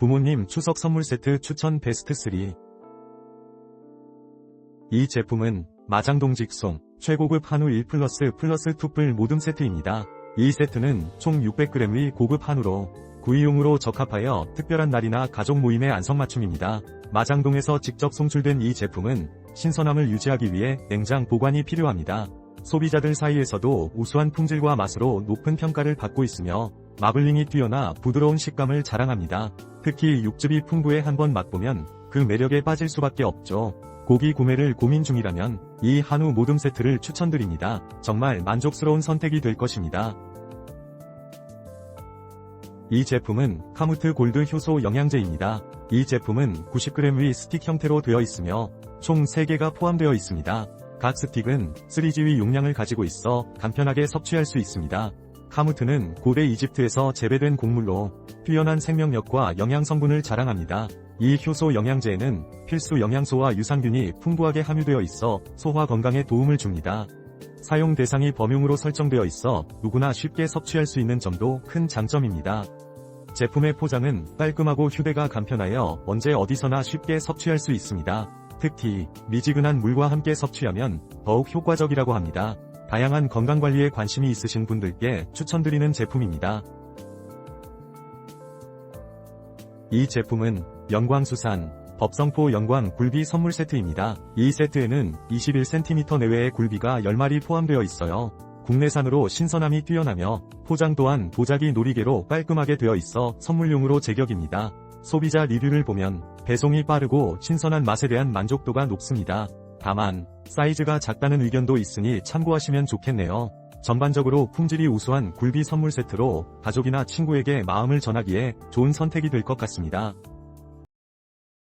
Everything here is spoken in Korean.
부모님 추석 선물 세트 추천 베스트 3. 이 제품은 마장동 직송 최고급 한우 1 플러스 플러스 투뿔 모듬 세트입니다. 이 세트는 총 600g의 고급 한우로 구이용으로 적합하여 특별한 날이나 가족 모임의 안성맞춤입니다. 마장동에서 직접 송출된 이 제품은 신선함을 유지하기 위해 냉장 보관이 필요합니다. 소비자들 사이에서도 우수한 품질과 맛으로 높은 평가를 받고 있으며 마블링이 뛰어나 부드러운 식감을 자랑합니다. 특히 육즙이 풍부해 한번 맛보면 그 매력에 빠질 수밖에 없죠. 고기 구매를 고민 중이라면 이 한우 모듬 세트를 추천드립니다. 정말 만족스러운 선택이 될 것입니다. 이 제품은 카무트 골드 효소 영양제입니다. 이 제품은 90g의 스틱 형태로 되어 있으며 총 3개가 포함되어 있습니다. 각 스틱은 3G의 용량을 가지고 있어 간편하게 섭취할 수 있습니다. 카무트는 고대 이집트에서 재배된 곡물로 뛰어난 생명력과 영양 성분을 자랑합니다. 이 효소 영양제에는 필수 영양소와 유산균이 풍부하게 함유되어 있어 소화 건강에 도움을 줍니다. 사용 대상이 범용으로 설정되어 있어 누구나 쉽게 섭취할 수 있는 점도 큰 장점입니다. 제품의 포장은 깔끔하고 휴대가 간편하여 언제 어디서나 쉽게 섭취할 수 있습니다. 특히 미지근한 물과 함께 섭취하면 더욱 효과적이라고 합니다. 다양한 건강관리에 관심이 있으신 분들께 추천드리는 제품입니다. 이 제품은 영광수산 법성포 영광 굴비 선물 세트입니다. 이 세트에는 21cm 내외의 굴비가 10마리 포함되어 있어요. 국내산으로 신선함이 뛰어나며 포장 또한 도자기 놀이개로 깔끔하게 되어 있어 선물용으로 제격입니다. 소비자 리뷰를 보면 배송이 빠르고 신선한 맛에 대한 만족도가 높습니다. 다만 사이즈가 작다는 의견도 있으니 참고하시면 좋겠네요. 전반적으로 품질이 우수한 굴비 선물 세트로 가족이나 친구에게 마음을 전하기에 좋은 선택이 될 것 같습니다.